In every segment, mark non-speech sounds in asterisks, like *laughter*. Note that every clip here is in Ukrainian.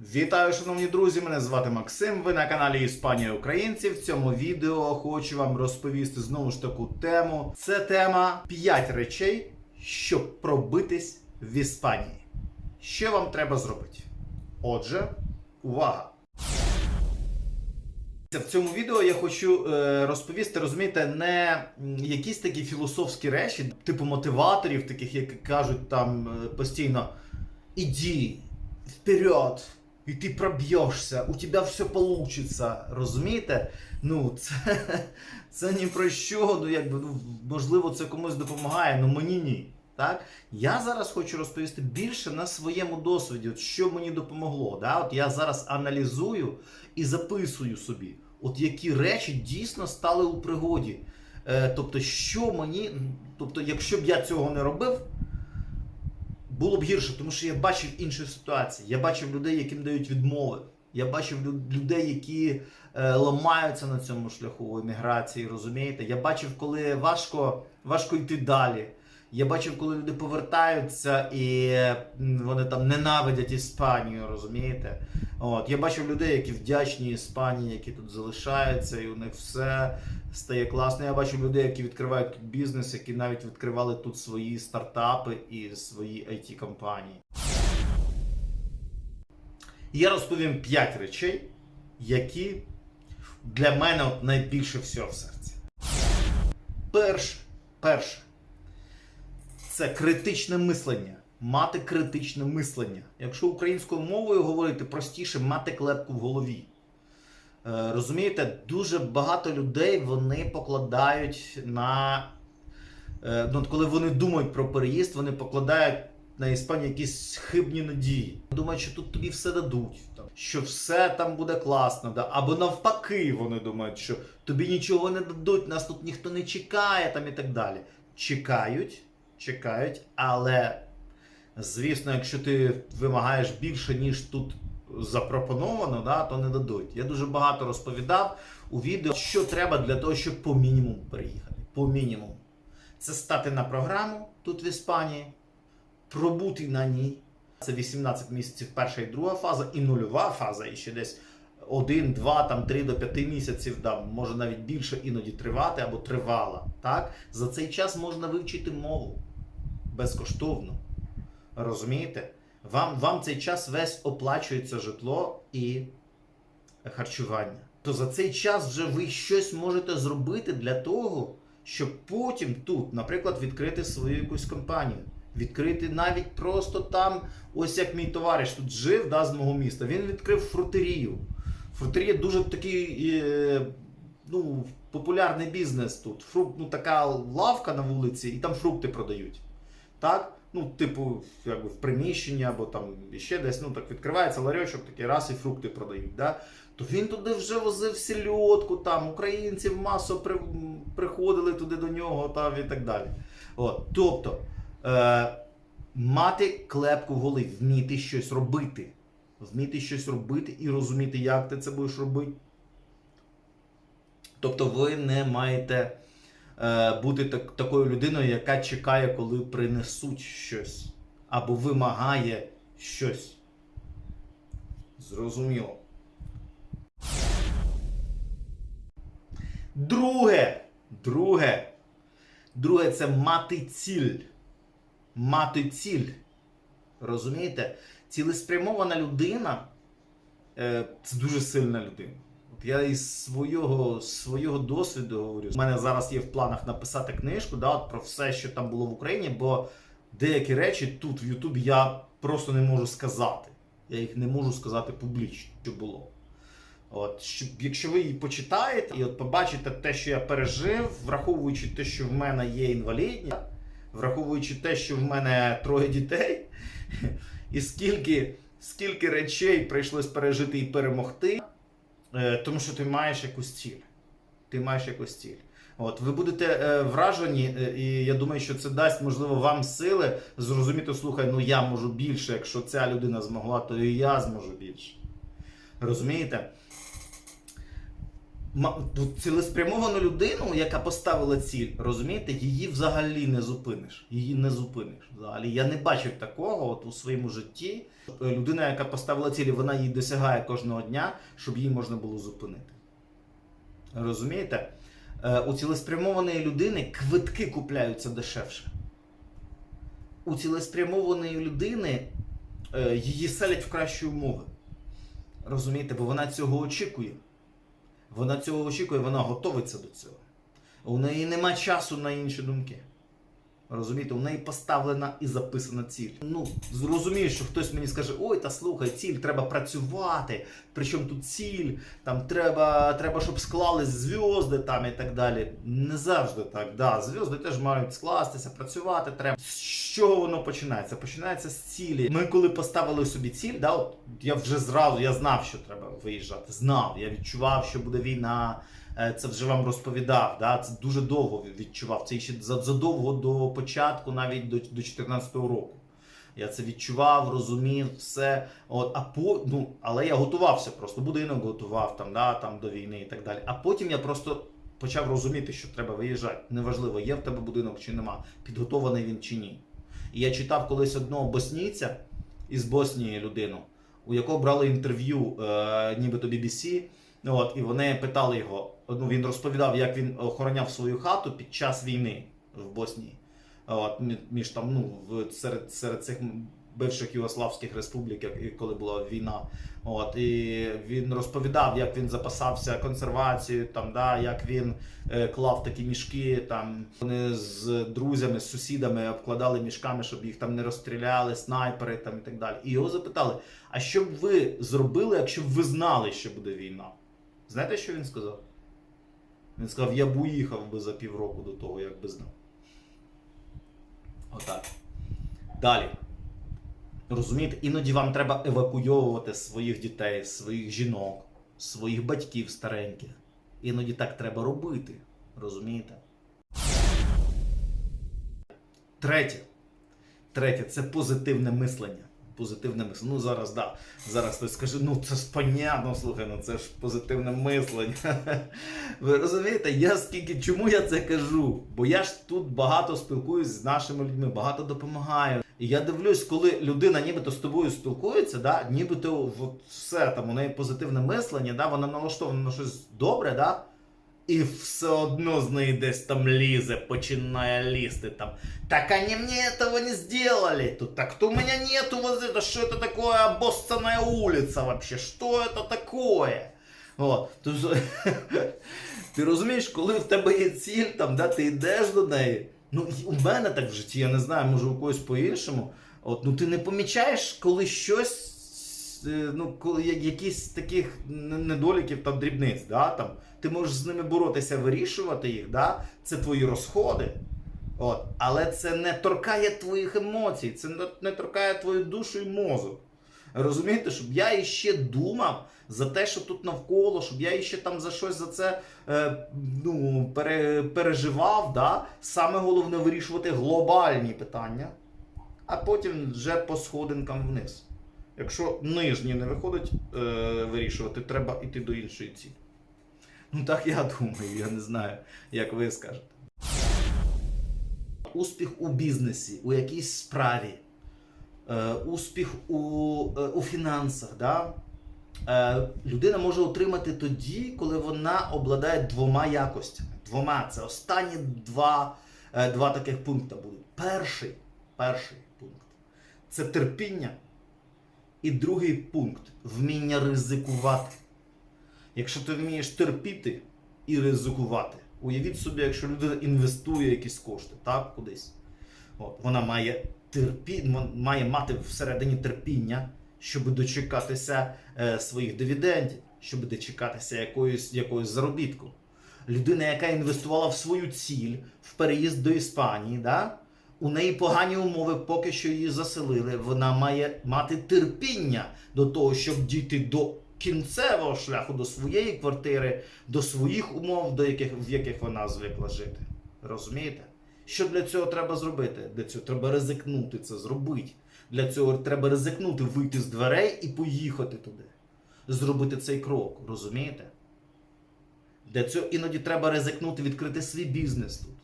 Вітаю, шановні друзі! Мене звати Максим. Ви на каналі Іспанія Українці. В цьому відео хочу вам розповісти знову ж таку тему. Це тема 5 речей, щоб пробитись в Іспанії. Що вам треба зробити? Отже, увага! В цьому відео я хочу е, розповісти, розумієте, не якісь такі філософські речі, типу мотиваторів, таких, які кажуть там е, постійно іди вперед, і ти проб'єшся, у тебе все получиться. Розумієте? Ну, це, *laughs* це ні про що. Ну, якби, ну, можливо, це комусь допомагає, але мені ні. Так? Я зараз хочу розповісти більше на своєму досвіді, от що мені допомогло. Да? От я зараз аналізую і записую собі, от які речі дійсно стали у пригоді. Е, тобто, що мені, тобто, якщо б я цього не робив, було б гірше, тому що я бачив інші ситуації. Я бачив людей, яким дають відмови. Я бачив людей, які е, ламаються на цьому шляху еміграції, розумієте? Я бачив, коли важко, важко йти далі. Я бачив, коли люди повертаються і вони там ненавидять Іспанію, розумієте? От, я бачив людей, які вдячні Іспанії, які тут залишаються, і у них все стає класно. Я бачив людей, які відкривають тут бізнес, які навіть відкривали тут свої стартапи і свої it компанії Я розповім 5 речей, які для мене найбільше всього в серці. Перше, перше, це критичне мислення. Мати критичне мислення. Якщо українською мовою говорити простіше, мати клепку в голові. Е, Розумієте, дуже багато людей вони покладають на. е, Ну, коли вони думають про переїзд, вони покладають на Іспанію якісь хибні надії. Думають, що тут тобі все дадуть, що все там буде класно. Да? Або навпаки, вони думають, що тобі нічого не дадуть, нас тут ніхто не чекає там і так далі. Чекають, чекають, але звісно, якщо ти вимагаєш більше, ніж тут запропоновано, да, то не дадуть. Я дуже багато розповідав у відео, що треба для того, щоб по мінімуму переїхати. По мінімуму. Це стати на програму тут в Іспанії, пробути на ній. Це 18 місяців перша і друга фаза, і нульова фаза, і ще десь 1, 2, там 3 до 5 місяців, да, може навіть більше іноді тривати або тривала. Так? За цей час можна вивчити мову безкоштовно. Розумієте? Вам, вам цей час весь оплачується житло і харчування. То за цей час вже ви щось можете зробити для того, щоб потім тут, наприклад, відкрити свою якусь компанію. Відкрити навіть просто там, ось як мій товариш тут жив да, з мого міста. Він відкрив фрутерію. Фрутерія дуже такий е, ну, популярний бізнес тут. Фрукт, ну, така лавка на вулиці, і там фрукти продають. Так? Ну, типу, якби в приміщенні або там ще десь, ну так відкривається ларьочок, такий раз і фрукти продають. Да? То він туди вже возив сільотку, там українців масово при, приходили туди до нього там, і так далі. От, тобто, е, мати клепку в голові, вміти щось робити. Вміти щось робити і розуміти, як ти це будеш робити. Тобто ви не маєте бути так, такою людиною, яка чекає, коли принесуть щось, або вимагає щось. Зрозуміло. Друге. Друге. Друге це мати ціль. Мати ціль. Розумієте? Цілеспрямована людина е, це дуже сильна людина. Я із свого, свого досвіду говорю. У мене зараз є в планах написати книжку да, от про все, що там було в Україні, бо деякі речі тут в Ютубі я просто не можу сказати. Я їх не можу сказати публічно, що було. От, щоб, якщо ви її почитаєте і от побачите те, що я пережив, враховуючи те, що в мене є інвалідність, враховуючи те, що в мене троє дітей, *laughs* і скільки, скільки речей прийшлось пережити і перемогти, тому що ти маєш якусь ціль. Ти маєш якусь ціль. От, ви будете е, вражені, е, і я думаю, що це дасть, можливо, вам сили зрозуміти, слухай, ну я можу більше, якщо ця людина змогла, то і я зможу більше. Розумієте? Цілеспрямовану людину, яка поставила ціль, розумієте, її взагалі не зупиниш. Її не зупиниш. Взагалі. Я не бачив такого от у своєму житті. Е, Людина, яка поставила ціль, вона її досягає кожного дня, щоб її можна було зупинити. Розумієте? Е, У цілеспрямованої людини квитки купляються дешевше. У цілеспрямованої людини е, її селять в кращі умови. Розумієте, бо вона цього очікує. Вона цього очікує, вона готовиться до цього. У неї нема часу на інші думки. Розумієте, у неї поставлена і записана ціль. Ну, зрозумію, що хтось мені скаже: ой, та слухай, ціль, треба працювати. Причому тут ціль, там треба, треба, щоб склались зв'язки там і так далі. Не завжди так. Да, зв'язки теж мають скластися, працювати треба. З чого воно починається? Починається з цілі. Ми коли поставили собі ціль, да, от я вже зразу я знав, що треба виїжджати. Знав, я відчував, що буде війна. Е, Це вже вам розповідав. Да? Це дуже довго відчував. Це ще задовго до початку, навіть до, до 14-го року. Я це відчував, розумів, все. От, а по, ну, але я готувався просто, будинок готував там, да, там до війни і так далі. А потім я просто почав розуміти, що треба виїжджати. Неважливо, є в тебе будинок чи нема, підготований він чи ні. І я читав колись одного боснійця із Боснії людину, у якого брали інтерв'ю, е, нібито BBC. От, і вони питали його. Ну, він розповідав, як він охороняв свою хату під час війни в Боснії. От, між там, ну, в, серед, серед цих бивших Югославських республік, коли була війна. От, і він розповідав, як він запасався консервацією, там, да, як він е, клав такі мішки. Там, вони з друзями, з сусідами обкладали мішками, щоб їх там не розстріляли, снайпери там, і так далі. І його запитали: а що б ви зробили, якщо б ви знали, що буде війна? Знаєте, що він сказав? Він сказав, я б уїхав би за півроку до того, як би знав. Отак. Далі. Розумієте, іноді вам треба евакуйовувати своїх дітей, своїх жінок, своїх батьків стареньких. Іноді так треба робити. Розумієте? Третє. Третє це позитивне мислення. Позитивне мислення. Ну зараз, да. Зараз хтось скаже, ну це ж понятно, слухай, ну це ж позитивне мислення. *laughs* Ви розумієте, я скільки чому я це кажу? Бо я ж тут багато спілкуюсь з нашими людьми, багато допомагаю. І я дивлюсь, коли людина нібито з тобою спілкується, да, нібито от все там у неї позитивне мислення, да, вона налаштована на щось добре, да, і все одно з неї десь там лізе, починає лізти там. Так они мне этого не сделали. Тут так у меня нету вот это, что это такое обоссанная улица вообще? Что это такое? От, тож, ти розумієш, коли в тебе є ціль, там, да, ти йдеш до неї. Ну, у мене так в житті, я не знаю, може у когось по-іншому. От, ну ти не помічаєш, коли щось, е, ну, коли якісь таких недоліків там дрібниць, да, там, ти можеш з ними боротися, вирішувати їх, да, це твої розходи. От. Але це не торкає твоїх емоцій, це не, не торкає твою душу і мозок. Розумієте, щоб я іще думав за те, що тут навколо, щоб я іще там за щось за це е, ну, пере, переживав. Да? Саме головне вирішувати глобальні питання, а потім вже по сходинкам вниз. Якщо нижні не виходить е, вирішувати, треба йти до іншої цілі. Ну так я думаю, я не знаю, як ви скажете. Успіх у бізнесі, у якійсь справі, успіх у, е, у фінансах. Да? Е, людина може отримати тоді, коли вона обладає двома якостями. Двома. Це останні два, е, два таких пункти будуть. Перший, перший пункт це терпіння. І другий пункт вміння ризикувати. Якщо ти вмієш терпіти і ризикувати, уявіть собі, якщо людина інвестує якісь кошти, так, кудись. От, вона має терпі... має мати всередині терпіння, щоб дочекатися е, своїх дивідендів, щоб дочекатися якоїсь, якоїсь заробітку. Людина, яка інвестувала в свою ціль, в переїзд до Іспанії, да? у неї погані умови, поки що її заселили. Вона має мати терпіння до того, щоб дійти до кінцевого шляху, до своєї квартири, до своїх умов, до яких, в яких вона звикла жити. Розумієте? Що для цього треба зробити? Для цього треба ризикнути це зробити. Для цього треба ризикнути вийти з дверей і поїхати туди. Зробити цей крок, розумієте? Для цього іноді треба ризикнути, відкрити свій бізнес тут.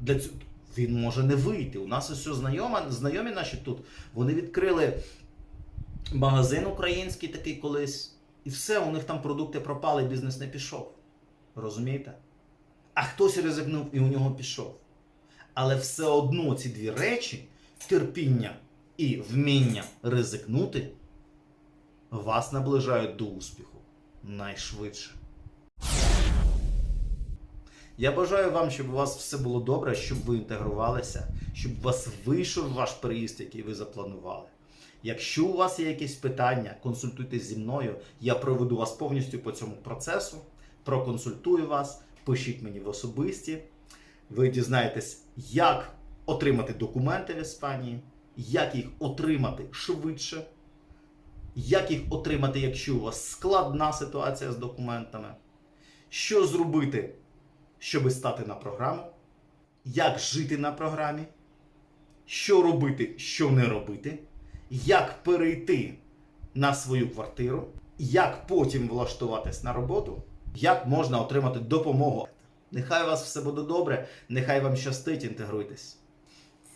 Для цього він може не вийти. У нас ось знайомі, знайомі наші тут. Вони відкрили магазин український такий колись. І все, у них там продукти пропали, бізнес не пішов. Розумієте? А хтось ризикнув і у нього пішов. Але все одно ці дві речі терпіння і вміння ризикнути вас наближають до успіху найшвидше. Я бажаю вам, щоб у вас все було добре, щоб ви інтегрувалися, щоб у вас вийшов ваш переїзд, який ви запланували. Якщо у вас є якісь питання, консультуйтесь зі мною. Я проведу вас повністю по цьому процесу, проконсультую вас, пишіть мені в особисті. Ви дізнаєтесь, як отримати документи в Іспанії, як їх отримати швидше, як їх отримати, якщо у вас складна ситуація з документами, що зробити, щоб стати на програму, як жити на програмі, що робити, що не робити, як перейти на свою квартиру, як потім влаштуватись на роботу, як можна отримати допомогу. Нехай у вас все буде добре, нехай вам щастить, інтегруйтесь.